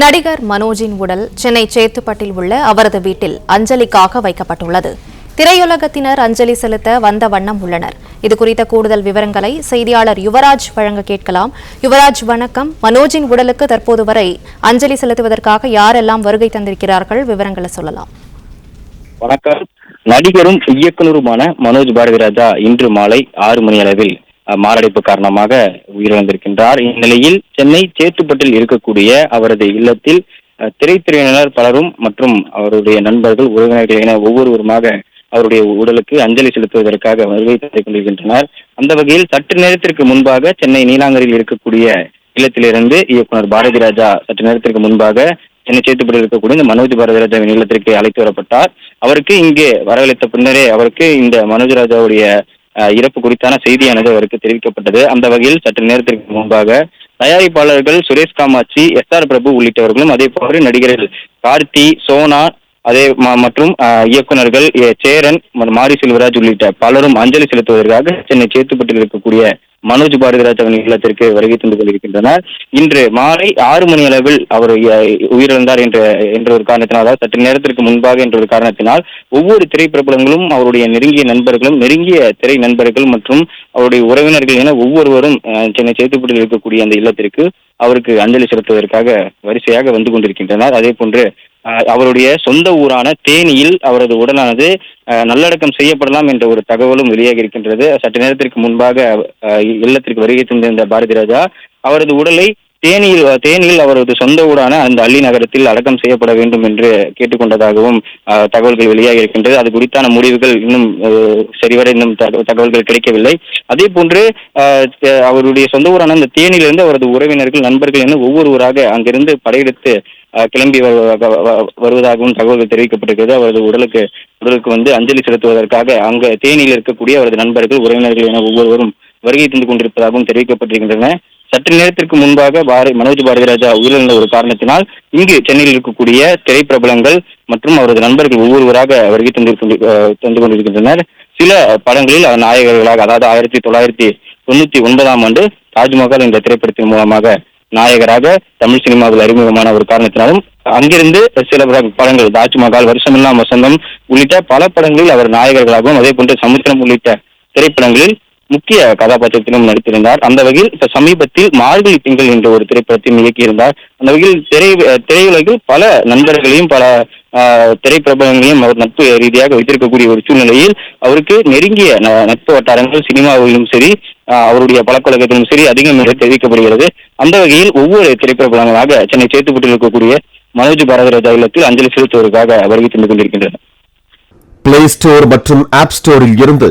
நடிகர் மனோஜின் உடல் சென்னை சேத்துப்பட்டில் உள்ள அவரது வீட்டில் அஞ்சலிக்காக வைக்கப்பட்டுள்ளது. திரையுலகத்தினர் அஞ்சலி செலுத்த வந்த வண்ணம் உள்ளனர். இதுகுறித்த கூடுதல் விவரங்களை செய்தியாளர் யுவராஜ் வழங்க கேட்கலாம். யுவராஜ் வணக்கம். மனோஜின் உடலுக்கு தற்போது வரை அஞ்சலி செலுத்துவதற்காக யாரெல்லாம் வருகை தந்திருக்கிறார்கள்? விவரங்களை சொல்லலாம். வணக்கம். நடிகரும் இயக்குனருமான மனோஜ் பாரதிராஜா இன்று மாலை ஆறு மணி அளவில் மாரடைப்பு காரணமாக உயிரிழந்திருக்கின்றார். இந்நிலையில் சென்னை சேத்துப்பட்டில் இருக்கக்கூடிய அவரது இல்லத்தில் திரைத்துறையினர் பலரும் மற்றும் அவருடைய நண்பர்கள் உறவினர்கள் என ஒவ்வொருவருமாக அவருடைய உடலுக்கு அஞ்சலி செலுத்துவதற்காக வருகை தந்து கொண்டிருக்கின்றனர். அந்த வகையில் சற்று நேரத்திற்கு முன்பாக சென்னை நீலாங்கரில் இருக்கக்கூடிய இல்லத்திலிருந்து இயக்குனர் பாரதி ராஜா சற்று நேரத்திற்கு முன்பாக சென்னை சேத்துப்பட்டில் இருக்கக்கூடிய இந்த மனோஜ் பாரதிராஜாவின் இல்லத்திற்கு அழைத்து வரப்பட்டார். அவருக்கு இங்கே வரவழைத்த பின்னரே அவருக்கு இந்த மனோஜ் ராஜாவுடைய இறப்பு குறித்தான செய்தியானது அவருக்கு தெரிவிக்கப்பட்டது. அந்த வகையில் சற்று நேரத்திற்கு முன்பாக தயாரிப்பாளர்கள் சுரேஷ் காமாட்சி எஸ் ஆர் பிரபு உள்ளிட்டவர்களும் அதே போல நடிகர்கள் கார்த்தி சோனா அதே மற்றும் இயக்குநர்கள் இயக்குனர்கள் சேரன் மற்றும் மாரி செல்வராஜ் உள்ளிட்ட பலரும் அஞ்சலி செலுத்துவதற்காக சென்னை சேத்துப்பட்டில் இருக்கக்கூடிய மனோஜ் பாரதிராஜாவின் இல்லத்திற்கு வருகை தந்து கொண்டிருக்கின்றனர். இன்று மாலை ஆறு மணி அளவில் அவர் உயிரிழந்தார் என்ற என்ற ஒரு காரணத்தினால் சற்று நேரத்திற்கு முன்பாக என்ற ஒரு காரணத்தினால் ஒவ்வொரு திரைப்பிரபலங்களும் அவருடைய நெருங்கிய நண்பர்களும் நெருங்கிய திரை நண்பர்கள் மற்றும் அவருடைய உறவினர்கள் என ஒவ்வொருவரும் சென்னை சேத்துப்பட்டில் இருக்கக்கூடிய அந்த இல்லத்திற்கு அவருக்கு அஞ்சலி செலுத்துவதற்காக வரிசையாக வந்து கொண்டிருக்கின்றனர். அதே போன்று அவருடைய சொந்த ஊரான தேனியில் அவரது உடலானது நல்லடக்கம் செய்யப்படலாம் என்ற ஒரு தகவலும் வெளியாகி இருக்கின்றது சற்று நேரத்திற்கு முன்பாக இல்லத்திற்கு வருகை தந்திருந்த பாரதி ராஜா அவரது உடலை தேனியில் தேனியில் அவரது சொந்த ஊரான அந்த அள்ளி நகரத்தில் அடக்கம் செய்யப்பட வேண்டும் என்று கேட்டுக்கொண்டதாகவும் தகவல்கள் வெளியாகி இருக்கின்றது. அது குறித்தான முடிவுகள் இன்னும் சரிவர இன்னும் தகவல்கள் கிடைக்கவில்லை. அதே போன்று அவருடைய சொந்த ஊரான அந்த தேனியிலிருந்து அவரது உறவினர்கள் நண்பர்கள் என ஒவ்வொருவராக அங்கிருந்து படையெடுத்து கிளம்பி வருவதாக வ- வருவதாகவும் தகவல்கள் தெரிவிக்கப்பட்டிருக்கிறது. அவரது உடலுக்கு உடலுக்கு வந்து அஞ்சலி செலுத்துவதற்காக அங்க தேனியில் இருக்கக்கூடிய அவரது நண்பர்கள் உறவினர்கள் என ஒவ்வொருவரும் வருகை தந்து கொண்டிருப்பதாகவும் தெரிவிக்கப்பட்டிருக்கின்றன. சற்று நேரத்திற்கு முன்பாக பாரதி மனோஜ் பாரதிராஜா உயிரிழந்த ஒரு காரணத்தினால் இங்கு சென்னையில் இருக்கக்கூடிய திரைப்பிரபலங்கள் மற்றும் அவரது நண்பர்கள் ஒவ்வொருவராக வருகை தந்து கொண்டு- தந்து கொண்டிருக்கின்றனர். சில படங்களில் நாயகர்களாக அதாவது ஆயிரத்தி தொள்ளாயிரத்தி தொண்ணூத்தி ஒன்பதாம் ஆண்டு தாஜ்மஹால் என்ற திரைப்படத்தின் மூலமாக நாயகராக தமிழ் சினிமாவில் அறிமுகமான ஒரு காரணத்தினாலும் அங்கிருந்து சில படங்கள் தாஜ்மஹால் வருஷமெல்லாம் வசந்தம் உள்ளிட்ட பல படங்களில் அவர் நாயகர்களாகவும் அதே போன்று சமுத்திரம் உள்ளிட்ட திரைப்படங்களில் முக்கிய கதாபாத்திரத்திலும் நடித்திருந்தார். அந்த வகையில் இப்ப சமீபத்தில் மார்கழி திங்கள் என்ற ஒரு திரைப்படத்தையும் இயக்கியிருந்தார். அந்த வகையில் திரை திரையுலகில் பல நண்பர்களையும் பல ஆஹ், திரைப்பிரபலங்களையும் அவர் நட்பு ரீதியாக வைத்திருக்கக்கூடிய ஒரு சூழ்நிலையில் அவருக்கு நெருங்கிய ந- நட்பு வட்டாரங்கள் சினிமாவிலும் சரி அவருடைய பழக்கவழக்கத்திலும் சரி அதிகம் என்று தெரிவிக்கப்படுகிறது. அந்த வகையில் ஒவ்வொரு திரைப்பிரபலங்களாக சென்னை சேத்துப்பட்டில் இருக்கக்கூடிய மனோஜ் பாரதிராஜா இல்லத்தில் அஞ்சலி செலுத்துவதற்காக வருகை தந்து கொண்டிருக்கின்றனர். பிளே ஸ்டோர் மற்றும் ஆப் ஸ்டோரில் இருந்து